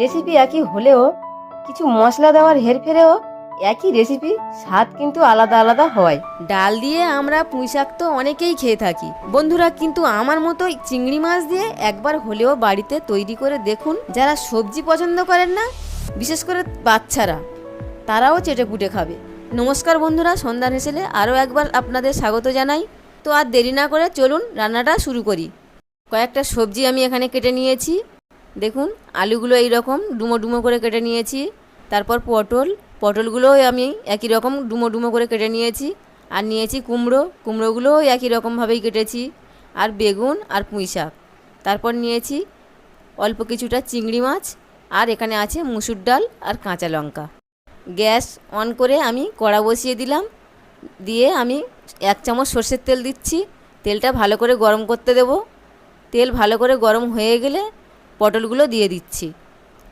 Recipe একই হলেও কিছু মশলা দেওয়ার হেরফেরেও একই রেসিপি স্বাদ কিন্তু আলাদা আলাদা হয়। ডাল দিয়ে আমরা পুঁই শাক তো অনেকেই খেয়ে থাকি। বন্ধুরা, কিন্তু আমার মতো চিংড়ি মাছ দিয়ে একবার হলেও বাড়িতে তৈরি করে দেখুন, যারা সবজি পছন্দ করেন না, বিশেষ করে বাচ্চারা, তারাও চেটে পুটে খাবে। নমস্কার বন্ধুরা, সন্ধ্যা হেসেলে আরও একবার আপনাদের স্বাগত জানাই। তো আর দেরি না করে চলুন রান্নাটা শুরু করি। কয়েকটা সবজি আমি এখানে কেটে নিয়েছি। দেখুন, আলুগুলো এই রকম ডুমো ডুমো করে কেটে নিয়েছি। তারপর পটল, পটলগুলোও আমি একই রকম ডুমো ডুমো করে কেটে নিয়েছি। আর নিয়েছি কুমড়ো, কুমড়োগুলোও একই রকমভাবেই কেটেছি। আর বেগুন আর পুঁই শাক। তারপর নিয়েছি অল্প কিছুটা চিংড়ি মাছ, আর এখানে আছে মুসুর ডাল আর কাঁচা লঙ্কা। গ্যাস অন করে আমি কড়া বসিয়ে দিলাম। দিয়ে আমি এক চামচ সর্ষের তেল দিচ্ছি। তেলটা ভালো করে গরম করতে দেব। তেল ভালো করে গরম হয়ে গেলে পটলগুলো দিয়ে দিচ্ছি।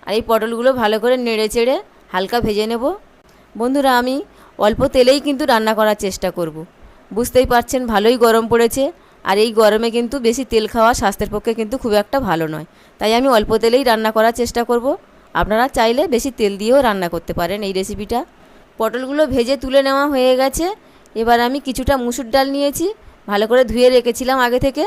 আর এই পটলগুলো ভালো করে নেড়ে চেড়ে হালকা ভেজে নেব। বন্ধুরা, আমি অল্প তেলেই কিন্তু রান্না করার চেষ্টা করব। বুঝতেই পারছেন, ভালোই গরম পড়েছে। আর এই গরমে কিন্তু বেশি তেল খাওয়া স্বাস্থ্যের পক্ষে কিন্তু খুব একটা ভালো নয়। তাই আমি অল্প তেলেই রান্না করার চেষ্টা করব। আপনারা চাইলে বেশি তেল দিয়েও রান্না করতে পারেন এই রেসিপিটা। পটলগুলো ভেজে তুলে নেওয়া হয়ে গেছে। এবার আমি কিছুটা মুসুর ডাল নিয়েছি। ভালো করে ধুয়ে রেখেছিলাম আগে থেকে।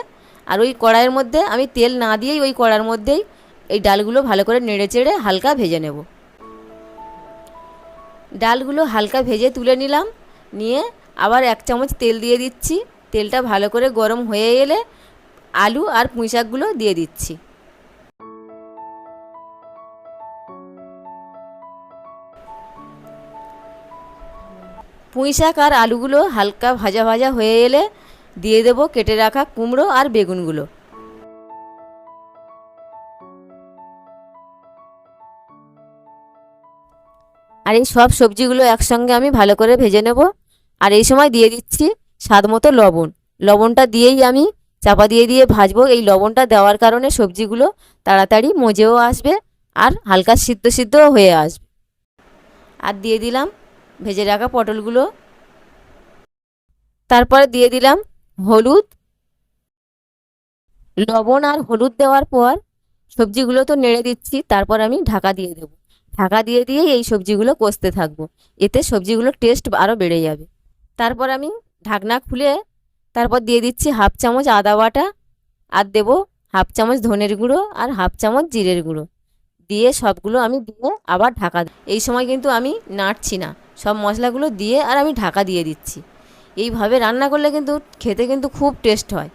আর ওই কড়াইয়ের মধ্যে আমি তেল না দিয়েই ওই কড়ার মধ্যেই এই ডালগুলো ভালো করে নেড়ে চেড়ে হালকা ভেজে নেব। ডালগুলো হালকা ভেজে তুলে নিলাম। নিয়ে আবার এক চামচ তেল দিয়ে দিচ্ছি। তেলটা ভালো করে গরম হয়ে এলে আলু আর পুঁই শাকগুলো দিয়ে দিচ্ছি। পুঁই শাক আর আলুগুলো হালকা ভাজা ভাজা হয়ে এলে দিয়ে দেবো কেটে রাখা কুমড়ো আর বেগুনগুলো। আর এই সব সবজিগুলো একসঙ্গে আমি ভালো করে ভেজে নেব। আর এই সময় দিয়ে দিচ্ছি স্বাদ মতো লবণ। লবণটা দিয়েই আমি চাপা দিয়ে দিয়ে ভাজবো। এই লবণটা দেওয়ার কারণে সবজিগুলো তাড়াতাড়ি মজেও আসবে আর হালকা সিদ্ধ সিদ্ধও হয়ে আসবে। আর দিয়ে দিলাম ভেজে রাখা পটলগুলো। তারপরে দিয়ে দিলাম হলুদ, লবণ আর হলুদ দেওয়ার পর সবজিগুলো তো নেড়ে দিচ্ছি, তারপর আমি ঢাকা দিয়ে দেবো। ঢাকা দিয়ে দিয়ে এই সবজিগুলো কষতে থাকব। এতে সবজিগুলোর টেস্ট আরও বেড়ে যাবে। তারপর আমি ঢাকনা খুলে তারপর দিয়ে দিচ্ছি হাফ চামচ আদা বাটা আর দেবো হাফ চামচ ধনের গুঁড়ো আর হাফ চামচ জিরের গুঁড়ো। দিয়ে সবগুলো আমি দিয়ে আবার ঢাকা। এই সময় কিন্তু আমি নাড়ছি না। সব মশলাগুলো দিয়ে আর আমি ঢাকা দিয়ে দিচ্ছি। এইভাবে রান্না করলে কিন্তু খেতে কিন্তু খুব টেস্ট হয়।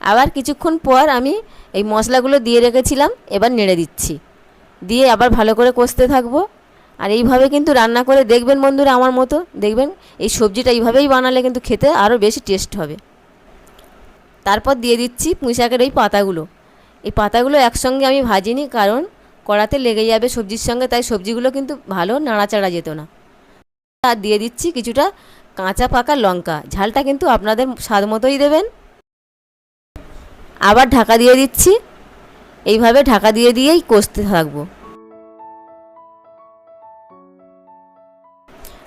আবার কিছুক্ষণ পর আমি এই মশলাগুলো দিয়ে রেখেছিলাম, এবার নেড়ে দিচ্ছি। দিয়ে আবার ভালো করে কষতে থাকব। আর এইভাবে কিন্তু রান্না করে দেখবেন বন্ধুরা আমার মতো, দেখবেন এই সবজিটা এইভাবেই বানালে কিন্তু খেতে আরও বেশি টেস্ট হবে। তারপর দিয়ে দিচ্ছি পুঁই শাকের এই পাতাগুলো। এই পাতাগুলো একসঙ্গে আমি ভাজিনি কারণ কড়াতে লেগে যাবে সবজির সঙ্গে, তাই সবজিগুলো কিন্তু ভালো নাড়াচাড়া যেত না। আর দিয়ে দিচ্ছি কিছুটা কাঁচা পাকা লঙ্কা, ঝালটা কিন্তু আপনাদের স্বাদ মতোই দেবেন। আবার ঢাকা দিয়ে দিচ্ছি। এইভাবে ঢাকা দিয়ে দিয়েই কষতে থাকব।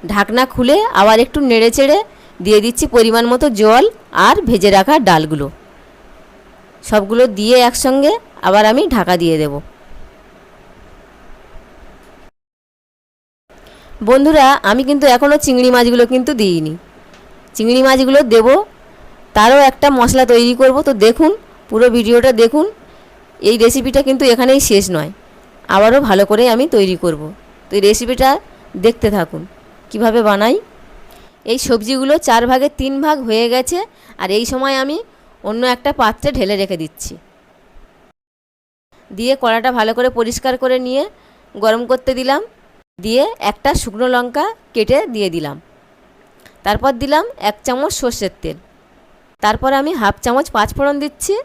ঢাকনা খুলে আবার একটু নেড়ে চেড়ে দিয়ে দিচ্ছি পরিমাণ মতো জল আর ভেজে রাখা ডালগুলো। সবগুলো দিয়ে একসঙ্গে আবার আমি ঢাকা দিয়ে দেব। বন্ধুরা, আমি কিন্তু এখনও চিংড়ি মাছগুলো কিন্তু দিইনি। চিংড়ি মাছগুলো দেব, তারও একটা মশলা তৈরি করব। তো দেখুন, পুরো ভিডিওটা দেখুন, এই রেসিপিটা কিন্তু এখানেই শেষ নয়। আবারও ভালো করে আমি তৈরি করব। তো এই রেসিপিটা দেখতে থাকুন, কীভাবে বানাই। এই সবজিগুলো চার ভাগের তিন ভাগ হয়ে গেছে, আর এই সময় আমি অন্য একটা পাত্রে ঢেলে রেখে দিচ্ছি। দিয়ে কড়াটা ভালো করে পরিষ্কার করে নিয়ে গরম করতে দিলাম। দিয়ে একটা শুকনো লঙ্কা কেটে দিয়ে দিলাম। তারপর দিলাম এক চামচ সর্ষের তেল। তারপর আমি হাফ চামচ পাঁচফোড়ন দিচ্ছি।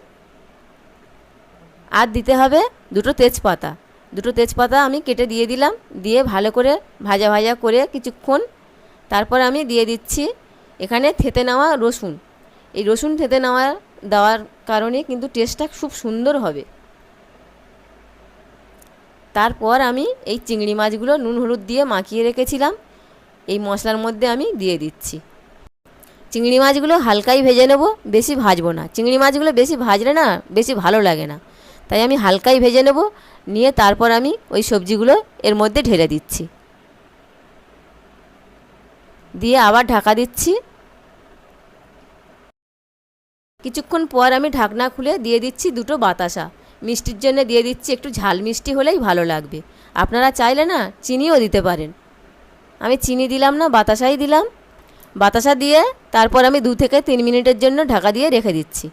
আর দিতে হবে দুটো তেজপাতা। দুটো তেজপাতা আমি কেটে দিয়ে দিলাম, দিয়ে ভালো করে ভাজা ভাজা করে কিছুক্ষণ। তারপর আমি দিয়ে দিচ্ছি এখানে থেতে নেওয়া রসুন। এই রসুন থেতে নেওয়া দেওয়ার কারণে কিন্তু টেস্টটা খুব সুন্দর হবে। তারপর আমি এই চিংড়ি মাছগুলো নুন হলুদ দিয়ে মাখিয়ে রেখেছিলাম। এই মশলার মধ্যে আমি দিয়ে দিচ্ছি। চিংড়ি মাছগুলো হালকাই ভেজে নেব, বেশি ভাজবো না। চিংড়ি মাছগুলো বেশি ভাজলে না, বেশি ভালো লাগে না। তাই আমি হালকাই ভেজে নেব, নিয়ে তারপর আমি ওই সবজিগুলো এর মধ্যে ঢেলে দিচ্ছি। দিয়ে আবার ঢাকা দিচ্ছি। কিছুক্ষণ পর আমি ঢাকনা খুলে দিয়ে দিচ্ছি দুটো বাতাসা। মিষ্টির জন্য দিয়ে দিচ্ছি একটু ঝাল মিষ্টি হলেই ভালো লাগবে। আপনারা চাইলে না চিনিও দিতে পারেন। আমি চিনি দিলাম না, বাতাসাই দিলাম। বাতাসা দিয়ে তারপর আমি দু থেকে তিন মিনিটের জন্য ঢাকা দিয়ে রেখে দিচ্ছি।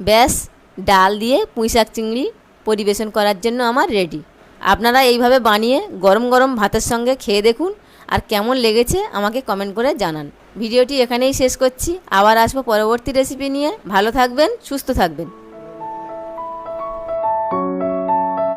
ব্যাস, ডাল দিয়ে পুঁইশাক চিংড়ি পরিবেশন করার জন্য আমার রেডি। আপনারা এইভাবে বানিয়ে গরম গরম ভাতের সঙ্গে খেয়ে দেখুন আর কেমন লেগেছে আমাকে কমেন্ট করে জানান। ভিডিওটি এখানেই শেষ করছি। আবার আসব পরবর্তী রেসিপি নিয়ে। ভালো থাকবেন, সুস্থ থাকবেন।